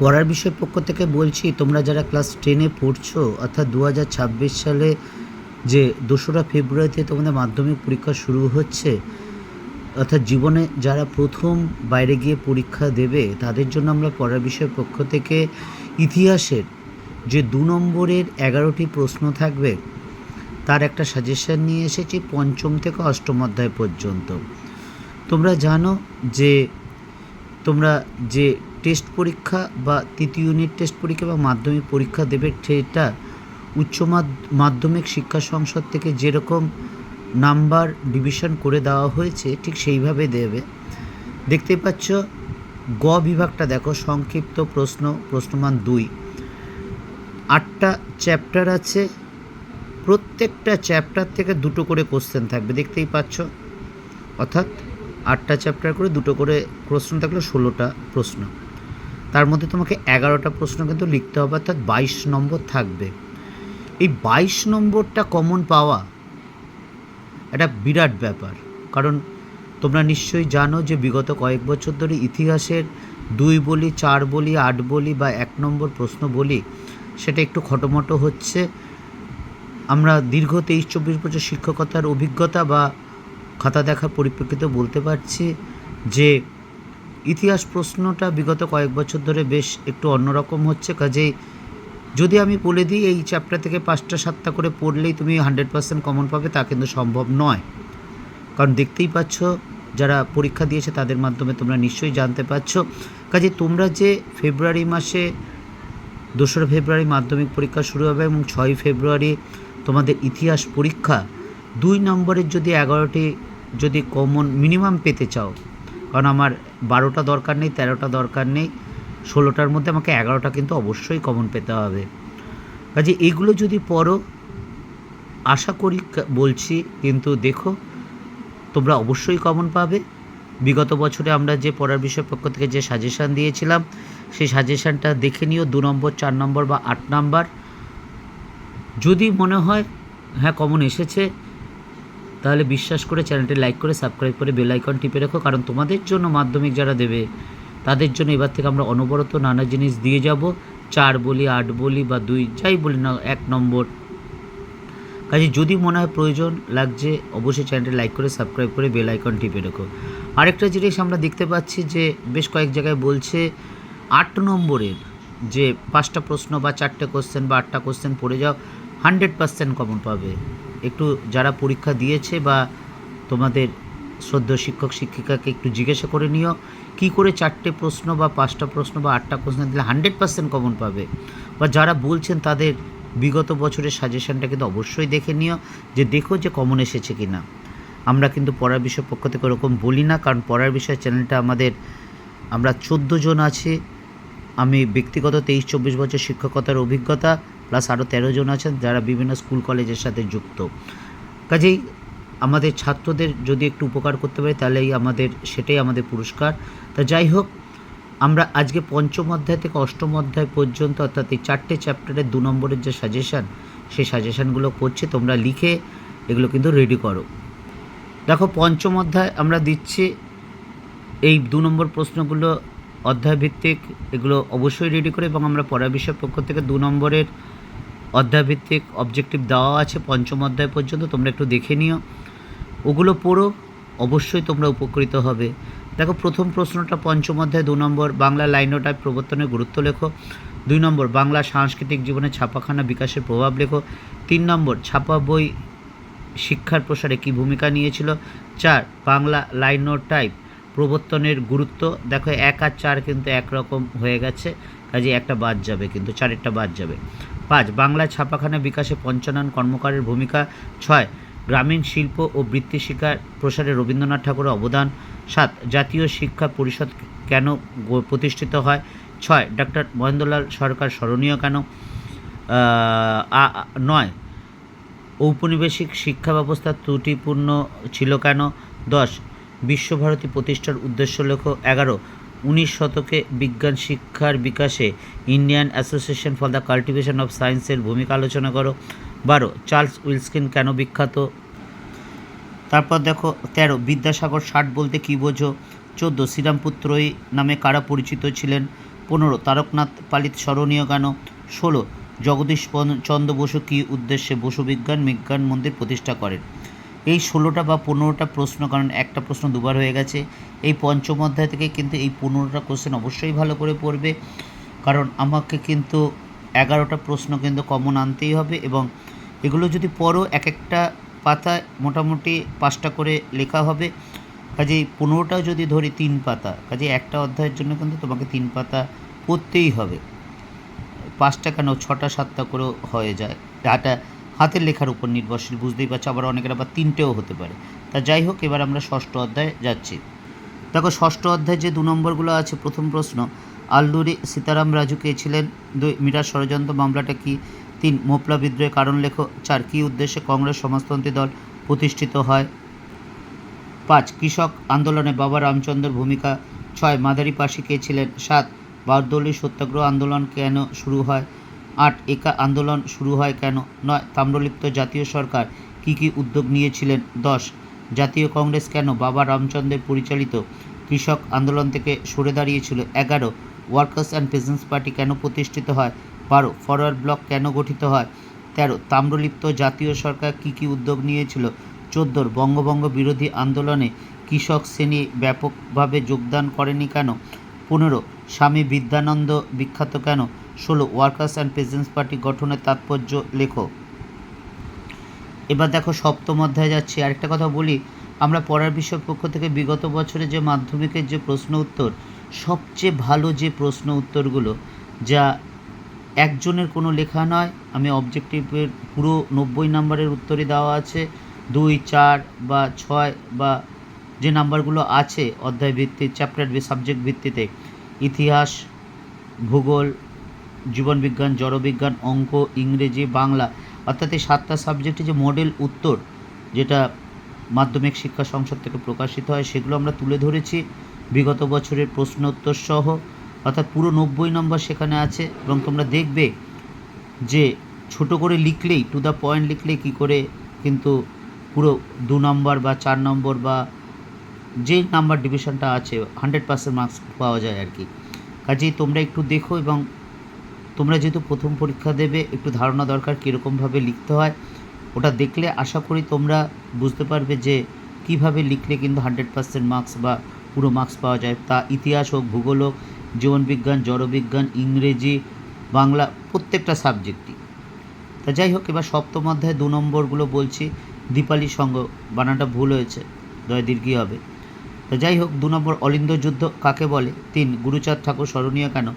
পড়ার বিষয় পক্ষ থেকে বলছি, তোমরা যারা ক্লাস টেনে পড়ছো, অর্থাৎ দু হাজার ছাব্বিশ সালে যে দোসরা ফেব্রুয়ারিতে তোমাদের মাধ্যমিক পরীক্ষা শুরু হচ্ছে, অর্থাৎ জীবনে যারা প্রথম বাইরে গিয়ে পরীক্ষা দেবে, তাদের জন্য আমরা পড়ার বিষয় পক্ষ থেকে ইতিহাসের যে দু নম্বরের এগারোটি প্রশ্ন থাকবে, তার একটা সাজেশন নিয়ে এসেছি পঞ্চম থেকে অষ্টম অধ্যায় পর্যন্ত। তোমরা জানো যে, তোমরা যে টেস্ট পরীক্ষা বা তৃতীয় ইউনিট টেস্ট পরীক্ষা বা মাধ্যমিক পরীক্ষা দেবে সেটা উচ্চ মাধ্য- মাধ্যমিক শিক্ষা সংসদ থেকে যেরকম নাম্বার ডিভিশন করে দেওয়া হয়েছে, ঠিক সেইভাবে দেবে। দেখতে পাচ্ছ, গ বিভাগটা দেখো, সংক্ষিপ্ত প্রশ্ন, প্রশ্নমান দুই। আটটা চ্যাপ্টার আছে, প্রত্যেকটা চ্যাপ্টার থেকে দুটো করে কোশ্চেন থাকবে, দেখতেই পাচ্ছ। অর্থাৎ আটটা চ্যাপ্টার করে দুটো করে প্রশ্ন থাকলে ষোলোটা প্রশ্ন। তার মধ্যে তোমাকে এগারোটা প্রশ্ন কিন্তু লিখতে হবে, অর্থাৎ বাইশ নম্বর থাকবে। এই বাইশ নম্বরটা কমন পাওয়া একটা বিরাট ব্যাপার। কারণ তোমরা নিশ্চয়ই জানো যে বিগত কয়েক বছর ধরে ইতিহাসের দুই বলি, চার বলি, আট বলি বা এক নম্বর প্রশ্ন বলি, সেটা একটু খটোমটো হচ্ছে। আমরা দীর্ঘ তেইশ, চব্বিশ বছর শিক্ষকতার অভিজ্ঞতা বা খাতা দেখার পরিপ্রেক্ষিতে বলতে পারছি যে ইতিহাস প্রশ্নটা বিগত কয়েক বছর ধরে বেশ একটু অন্যরকম হচ্ছে। কাজেই যদি আমি বলে দিই, এই চ্যাপ্টার থেকে পাঁচটা, সাতটা করে পড়লেই তুমি হান্ড্রেড পার্সেন্ট কমন পাবে, তা কিন্তু সম্ভব নয়। কারণ দেখতেই পাচ্ছ, যারা পরীক্ষা দিয়েছে তাদের মাধ্যমে তোমরা নিশ্চয়ই জানতে পারছ কাজে তোমরা যে ফেব্রুয়ারি মাসে দোসরা ফেব্রুয়ারি মাধ্যমিক পরীক্ষা শুরু হবে এবং ছয় ফেব্রুয়ারি তোমাদের ইতিহাস পরীক্ষা, দুই নম্বরের যদি এগারোটি যদি কমন মিনিমাম পেতে চাও কারণ আমার বারোটা দরকার নেই, তেরোটা দরকার নেই, ষোলোটার মধ্যে আমাকে এগারোটা কিন্তু অবশ্যই কমন পেতে হবে। কাজে এগুলো যদি পড়ো, আশা করি বলছি, কিন্তু দেখো, তোমরা অবশ্যই কমন পাবে। বিগত বছরে আমরা যে পড়ার বিষয় পক্ষ থেকে যে সাজেশান দিয়েছিলাম, সেই সাজেশানটা দেখে নিও, দু নম্বর, চার নম্বর বা আট নম্বর। যদি মনে হয় হ্যাঁ কমন এসেছে তাহলে বিশ্বাস করে চ্যানেলটি লাইক করে, সাবস্ক্রাইব করে বেল আইকন টিপে রাখো, কারণ তোমাদের জন্য মাধ্যমিক যারা দেবে, তাদের জন্য এবার থেকে আমরা অনবরত নানা জিনিস দিয়ে যাব। চার বলি, আট বলি বা দুই, যাই বলি না, এক নম্বর। কাজে যদি মনে হয় প্রয়োজন লাগছে, অবশ্যই চ্যানেলটি লাইক করে, সাবস্ক্রাইব করে বেল আইকন টিপে রেখো। আরেকটা জিনিস আমরা দেখতে পাচ্ছি যে বেশ কয়েক জায়গায় বলছে, আট নম্বরের যে পাঁচটা প্রশ্ন বা চারটে কোশ্চেন বা আটটা কোশ্চেন পড়ে যাও হান্ড্রেড পার্সেন্ট কমন পাবে। একটু যারা পরীক্ষা দিয়েছে বা তোমাদের শ্রদ্ধ শিক্ষক শিক্ষিকাকে একটু জিজ্ঞাসা করে নিও, কি করে চারটে প্রশ্ন বা পাঁচটা প্রশ্ন বা আটটা প্রশ্ন দিলে হান্ড্রেড পার্সেন্ট কমন পাবে? বা যারা বলছেন তাদের বিগত বছরের সাজেশনটা কিন্তু অবশ্যই দেখে নিও যে দেখো যে কমন এসেছে কি না আমরা কিন্তু পড়ার বিষয় পক্ষ থেকে ওরকম বলি না, কারণ পড়ার বিষয় চ্যানেলটা আমাদের, আমরা চোদ্দ জন আছি। আমি ব্যক্তিগত তেইশ চব্বিশ বছর শিক্ষকতার অভিজ্ঞতা প্লাস আরও তেরো জন আছেন যারা বিভিন্ন স্কুল, কলেজের সাথে যুক্ত। কাজেই আমাদের ছাত্রদের যদি একটু উপকার করতে পারি তাহলেই আমাদের, সেটাই আমাদের পুরস্কার। তা যাই হোক, আমরা আজকে পঞ্চম অধ্যায় থেকে অষ্টম অধ্যায় পর্যন্ত, অর্থাৎ এই চারটে চ্যাপ্টারের দু নম্বরের যে সাজেশান, সেই সাজেশানগুলো করছি তোমরা লিখে এগুলো কিন্তু রেডি করো। দেখো, পঞ্চম অধ্যায় আমরা দিচ্ছি, এই দু নম্বর প্রশ্নগুলো অধ্যায় ভিত্তিক এগুলো অবশ্যই রেডি করে, এবং আমরা পড়া বিষয় পক্ষ থেকে দু নম্বরের অধ্যায় ভিত্তিক অবজেক্টিভ দেওয়া আছে, পঞ্চম অধ্যায় পর্যন্ত, তোমরা একটু দেখে নিও। ওগুলো পড়ো, অবশ্যই তোমরা উপকৃত হবে। দেখো, প্রথম প্রশ্নটা পঞ্চম অধ্যায় দু নম্বর, বাংলা লাইনোটাইপ প্রবর্তনের গুরুত্ব লেখো। দুই নম্বর, বাংলা সাংস্কৃতিক জীবনে ছাপাখানা বিকাশের প্রভাব লেখো। তিন নম্বর, ছাপা বই শিক্ষার প্রসারে কী ভূমিকা নিয়েছিল? চার, বাংলা লাইনোটাইপ প্রবর্তনের গুরুত্ব। দেখো, এক আর চার কিন্তু একরকম হয়ে গেছে কাজে একটা বাদ যাবে, কিন্তু চারেরটা বাদ যাবে। পাঁচ, বাংলা ছাপাখানা বিকাশে পঞ্চানন কর্মকারের ভূমিকা, ছয়, গ্রামীণ শিল্প ও বৃত্তি শিক্ষার প্রসারে রবীন্দ্রনাথ ঠাকুরের অবদান, সাত, জাতীয় শিক্ষা পরিষদ কেন প্রতিষ্ঠিত হয়, ছয় ডক্টর মহেন্দ্রলাল সরকার স্মরণীয় কেন নয়, ঔপনিবেশিক শিক্ষা ব্যবস্থা ত্রুটিপূর্ণ ছিল কেন, দশ, বিশ্বভারতী প্রতিষ্ঠার উদ্দেশ্য লেখো, এগারো উনিশ শতকে বিজ্ঞান শিক্ষার বিকাশে Indian association for the cultivation of সায়েন্সের ভূমিকা আলোচনা করো। বারো, চার্লস উইলস্কিন কেন বিখ্যাত? তারপর দেখো, তেরো, বিদ্যাসাগর ষাট বলতে কী বোঝো? চোদ্দ শ্রীরামপুত্রই নামে কারা পরিচিত ছিলেন? পনেরো, তারকনাথ পালিত স্মরণীয় কেন? ষোলো, জগদীশ চন্দ্র বসু কী উদ্দেশ্যে বসু বিজ্ঞান বিজ্ঞান মন্দির প্রতিষ্ঠা করেন? এই ষোলোটা বা পনেরোটা প্রশ্ন, কারণ একটা প্রশ্ন দুবার হয়ে গেছে, এই পঞ্চম অধ্যায় থেকে কিন্তু এই পনেরোটা কোশ্চেন অবশ্যই ভালো করে পড়বে। কারণ আমাকে কিন্তু এগারোটা প্রশ্ন কিন্তু কমন আনতেই হবে এবং এগুলো যদি পড়ো, এক একটা পাতায় মোটামুটি পাঁচটা করে লেখা হবে। কাজেই পনেরোটাও যদি ধরি তিন পাতা, কাজে একটা অধ্যায়ের জন্য কিন্তু তোমাকে তিন পাতা পড়তেই হবে। পাঁচটা কেন? ছটা, সাতটা করেও হয়ে যায়। এটা হাতের লেখার উপর নির্ভরশীল, বুঝতেই পারছ, আবার অনেকের আবার তিনটেও হতে পারে। তা যাই হোক, এবার আমরা ষষ্ঠ অধ্যায়ে যাচ্ছি। দেখো, ষষ্ঠ অধ্যায় যে দু নম্বরগুলো আছে, প্রথম প্রশ্ন, আল্লুরি সীতারাম রাজু কে ছিলেন? দুই মিরাজ ষড়যন্ত্র মামলাটা কি? তিন, মোপলা বিদ্রোহের কারণ লেখো। চার, কী উদ্দেশ্যে কংগ্রেস সমাজতন্ত্রী দল প্রতিষ্ঠিত হয়? পাঁচ, কৃষক আন্দোলনে বাবা রামচন্দ্রের ভূমিকা। ছয় মাদারি পাশি কে ছিলেন? সাত বারদৌলি সত্যাগ্রহ আন্দোলন কেন শুরু হয়? আট একা আন্দোলন শুরু হয় কেন? নয়, তাম্রলিপ্ত জাতীয় সরকার কী কী উদ্যোগ নিয়েছিলেন? দশ, জাতীয় কংগ্রেস কেন বাবা রামচন্দ্রের পরিচালিত কৃষক আন্দোলন থেকে সরে দাঁড়িয়েছিল? এগারো, ওয়ার্কার্স অ্যান্ড পেজেন্টস পার্টি কেন প্রতিষ্ঠিত হয়? বারো, ফরওয়ার্ড ব্লক কেন গঠিত হয়? তেরো, তাম্রলিপ্ত জাতীয় সরকার কী কী উদ্যোগ নিয়েছিল? চোদ্দোর বঙ্গভঙ্গ বিরোধী আন্দোলনে কৃষক শ্রেণি ব্যাপকভাবে যোগদান করেনি কেন? পনেরো, স্বামী বিদ্যানন্দ বিখ্যাত কেন? ষোলো ওয়ার্কার্স অ্যান্ড পেজেন্টস পার্টি গঠনের তাৎপর্য লেখো। এবার দেখো সপ্তম অধ্যায়ে যাচ্ছি। আরেকটা কথা বলি, আমরা পড়ার বিষয় পক্ষ থেকে বিগত বছরে যে মাধ্যমিকের যে প্রশ্ন উত্তর, সবচেয়ে ভালো যে প্রশ্ন উত্তরগুলো, যা একজনের কোনো লেখা নয়, আমি অবজেক্টিভের পুরো নব্বই নম্বরের উত্তরই দেওয়া আছে, দুই, চার বা ছয় বা যে নাম্বারগুলো আছে অধ্যায় ভিত্তিক চ্যাপ্টার সাবজেক্ট ভিত্তিতে, ইতিহাস, ভূগোল জীবনবিজ্ঞান, জড়বিজ্ঞান, অঙ্ক, ইংরেজি, বাংলা, অর্থাৎ এই সাতটা সাবজেক্টে যে মডেল উত্তর যেটা মাধ্যমিক শিক্ষা সংসদ থেকে প্রকাশিত হয়, সেগুলো আমরা তুলে ধরেছি। বিগত বছরের প্রশ্ন উত্তর সহ, অর্থাৎ পুরো নব্বই নম্বর সেখানে আছে এবং তোমরা দেখবে যে ছোট করে লিখলেই টু দ্য পয়েন্ট লিখলে কী করে কিন্তু পুরো দু নম্বর বা চার নম্বর বা যে নাম্বার ডিভিশনটা আছে হান্ড্রেড পার্সেন্ট মার্কস পাওয়া যায় আর কি। কাজেই তোমরা একটু দেখো এবং তোমরা যেহেতু প্রথম পরীক্ষা দেবে, একটু ধারণা দরকার কীরকমভাবে লিখতে হয়। ওটা দেখলে আশা করি তোমরা বুঝতে পারবে যে কীভাবে লিখলে কিন্তু হান্ড্রেড পার্সেন্ট মার্কস বা পুরো মার্কস পাওয়া যায়। তা ইতিহাস হোক, ভূগোল হোক, জীবনবিজ্ঞান, জড়বিজ্ঞান, ইংরেজি, বাংলা, প্রত্যেকটা সাবজেক্টই তা যাই হোক, এবার সপ্তম অধ্যায় দু নম্বরগুলো বলছি। দীপালি সঙ্গ, বানানটা ভুল হয়েছে দয় দীর্ঘই হবে? তো যাই হোক, দু নম্বর অলিন্দ যুদ্ধ কাকে বলে? তিন, গুরুচাঁদ ঠাকুর স্মরণীয় কেন?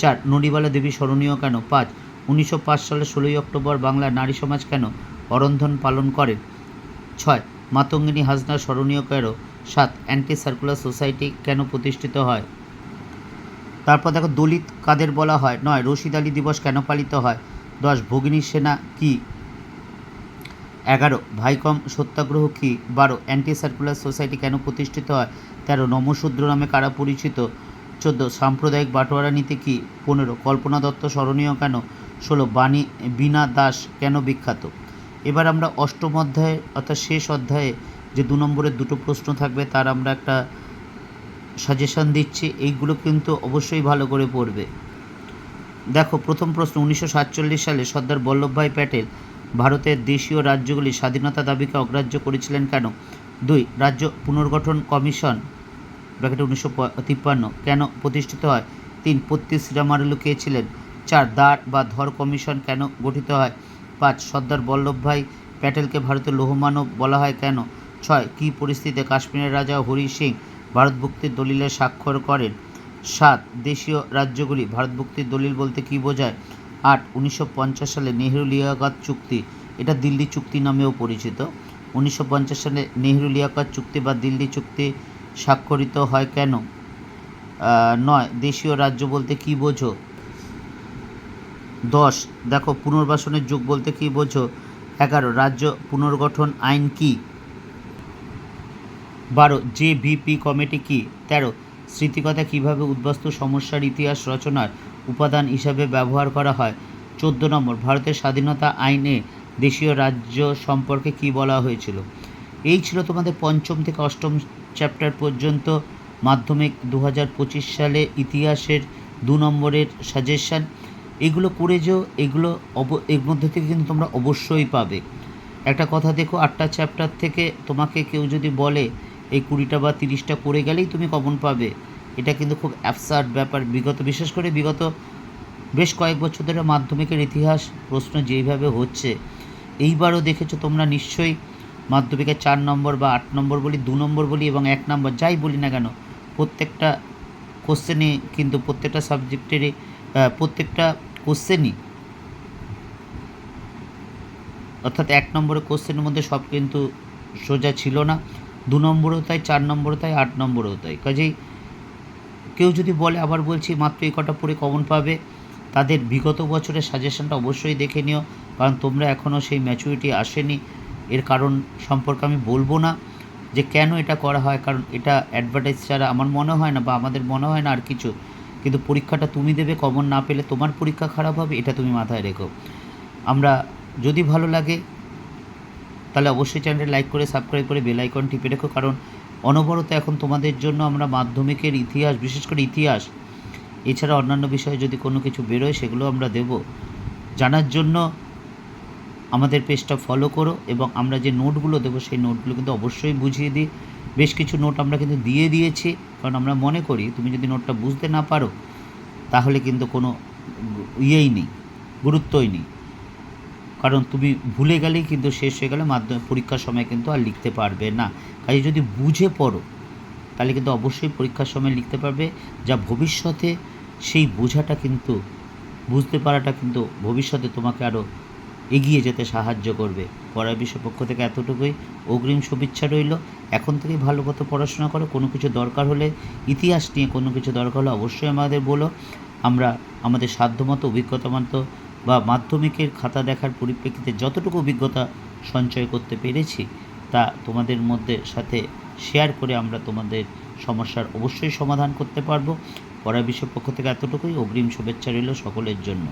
চার নড়িবালা দেবী স্মরণীয় কেন? পাঁচ, উনিশশো সালের ষোলোই অক্টোবর বাংলার নারী সমাজ কেন অরন্ধন পালন করেন ছয়, মাতঙ্গিনী হাজনা স্মরণীয় কেন? সাত অ্যান্টি সার্কুলার সোসাইটি কেন প্রতিষ্ঠিত হয়? তারপর দেখো দলিত কাদের বলা হয়? নয়, রশিদ আলী দিবস কেন পালিত হয়? দশ, ভগিনী সেনা কি? এগারো, ভাইকম সত্যাগ্রহ কি? বারো অ্যান্টি সার্কুলার সোসাইটি কেন প্রতিষ্ঠিত হয়? তেরো, নমশূদ্র নামে কারা পরিচিত? চোদ্দ, সাম্প্রদায়িক বাটোয়ারা নীতি কি? পনেরো, কল্পনা দত্ত স্মরণীয় কেন? ষোলো, বাণী, বীণা দাস কেন বিখ্যাত? এবার আমরা অষ্টম অধ্যায়ে অর্থাৎ শেষ অধ্যায়ে যে দু নম্বরের দুটো প্রশ্ন থাকবে, তার আমরা একটা সাজেশন দিচ্ছি। এইগুলো কিন্তু অবশ্যই ভালো করে পড়বে। দেখো, প্রথম প্রশ্ন, উনিশশো সাতচল্লিশ সালে সর্দার বল্লভভাই প্যাটেল ভারতের দেশীয় রাজ্যগুলি স্বাধীনতা দাবিকে অগ্রাহ্য করেছিলেন কেন? দুই, রাজ্য পুনর্গঠন কমিশন ব্র্যাকেটে উনিশশো তিপ্পান্ন কেন প্রতিষ্ঠিত হয়? তিন, পত্তি শ্রীরামালু কে ছিলেন চার, দাঁড় বা ধর কমিশন কেন গঠিত হয়? পাঁচ, সর্দার বল্লভভাই প্যাটেলকে ভারতের লৌহমানব বলা হয় কেন? ছয়, কী পরিস্থিতিতে কাশ্মীরের রাজা হরি সিং ভারতভুক্তির দলিলে স্বাক্ষর করেন? সাত, দেশীয় রাজ্যগুলি ভারতভুক্তির দলিল বলতে কী বোঝায়? আট, উনিশশো সালে নেহেরু লিয়াকাত চুক্তি, এটা দিল্লি চুক্তি নামেও পরিচিত। উনিশশো পঞ্চাশ সালে নেহেরু লিয়াকাত চুক্তি বা দিল্লি চুক্তি স্বাক্ষরিত হয় কেন? নয়, দেশীয় রাজ্য বলতে কী বোঝো? দশ, দেখো, পুনর্বাসনের যুগ বলতে কী বোঝো? এগারো, রাজ্য পুনর্গঠন আইন কি? বারো, জে ভিপি কমিটি কি? তেরো, স্মৃতিকথা কীভাবে উদ্বাস্তু সমস্যার ইতিহাস রচনার উপাদান হিসাবে ব্যবহার করা হয়? চোদ্দ নম্বর, ভারতের স্বাধীনতা আইনে দেশীয় রাজ্য সম্পর্কে কি বলা হয়েছিল? এই ছিল তোমাদের পঞ্চম থেকে অষ্টম চ্যাপ্টার পর্যন্ত মাধ্যমিক দু হাজার পঁচিশ সালে ইতিহাসের দু নম্বরের সাজেশান এগুলো করে যেও, এগুলো অব, এর মধ্যে থেকে কিন্তু তোমরা অবশ্যই পাবে। একটা কথা দেখো, আটটা চ্যাপ্টার থেকে তোমাকে কেউ যদি বলে এই কুড়িটা বা তিরিশটা করে গেলেই তুমি কমন পাবে। এটা কিন্তু খুব অ্যাপসার্ট ব্যাপার। বিগত, বিশেষ করে বিগত বেশ কয়েক বছর ধরে মাধ্যমিকের ইতিহাস প্রশ্ন যেইভাবে হচ্ছে, এইবারও দেখেছ তোমরা নিশ্চয়ই মাধ্যমিকের চার নম্বর বা আট নম্বর বলি, দু নম্বর বলি এবং এক নম্বর, যাই বলি না কেন, প্রত্যেকটা কোশ্চেনই কিন্তু প্রত্যেকটা সাবজেক্টেরই প্রত্যেকটা কোশ্চেনই অর্থাৎ এক নম্বরের কোশ্চেনের মধ্যে সব কিন্তু সোজা ছিল না। দু নম্বরও তাই, চার নম্বরও তাই, আট নম্বরও তাই। কাজেই কেউ যদি বলে, আবার বলছি, মাত্র এই কটা পড়ে কমন পাবে, তাদের বিগত বছরের সাজেশনটা অবশ্যই দেখে নিও, কারণ তোমরা এখনও সেই ম্যাচুরিটি আসেনি। এর কারণ সম্পর্কে আমি বলব না যে কেন এটা করা হয়, কারণ এটা অ্যাডভার্টাইজ ছাড়া আমার মনে হয় না বা আমাদের মনে হয় না আর কিছু। কিন্তু পরীক্ষাটা তুমি দেবে কমন না পেলে তোমার পরীক্ষা খারাপ হবে, এটা তুমি মাথায় রেখো। আমরা যদি ভালো লাগে, তাহলে অবশ্যই চ্যানেলটা লাইক করে সাবস্ক্রাইব করে বেল আইকন টিপে রেখো, কারণ অনবরত এখন তোমাদের জন্য আমরা মাধ্যমিকের ইতিহাস, বিশেষ করে ইতিহাস, এছাড়া অন্যান্য বিষয়ে যদি কোনো কিছু বেরোয় সেগুলো আমরা দেব। জানার জন্য আমাদের পেজটা ফলো করো এবং আমরা যে নোটগুলো দেবো সেই নোটগুলো কিন্তু অবশ্যই বুঝিয়ে দিই। বেশ কিছু নোট আমরা কিন্তু দিয়ে দিয়েছি, কারণ আমরা মনে করি তুমি যদি নোটটা বুঝতে না পারো, তাহলে কিন্তু কোনো ইয়েই নেই, গুরুত্বই নেই। কারণ তুমি ভুলে গেলেই কিন্তু শেষ হয়ে গেলে মাধ্যমিক পরীক্ষার সময় কিন্তু আর লিখতে পারবে না। কাজে যদি বুঝে পড়ো, তাহলে কিন্তু অবশ্যই পরীক্ষার সময় লিখতে পারবে, যা ভবিষ্যতে সেই বোঝাটা কিন্তু, বুঝতে পারাটা কিন্তু ভবিষ্যতে তোমাকে আরও এগিয়ে যেতে সাহায্য করবে। পড়ার বিষয় পক্ষ থেকে এতটুকুই। অগ্রিম শুভেচ্ছা রইল। এখন থেকেই ভালো মতো পড়াশোনা করো। কোনো কিছু দরকার হলে ইতিহাস নিয়ে কোনো কিছু দরকার হলে অবশ্যই আমাদের বলো। আমরা আমাদের সাধ্যমতো অভিজ্ঞতা মতো বা মাধ্যমিকের খাতা দেখার পরিপ্রেক্ষিতে যতটুকু অভিজ্ঞতা সঞ্চয় করতে পেরেছি, তা তোমাদের মধ্যে সাথে শেয়ার করে আমরা তোমাদের সমস্যার অবশ্যই সমাধান করতে পারব। পড়া বিষয় পক্ষ থেকে এতটুকুই। অগ্রিম শুভেচ্ছা রইল সকলের জন্য।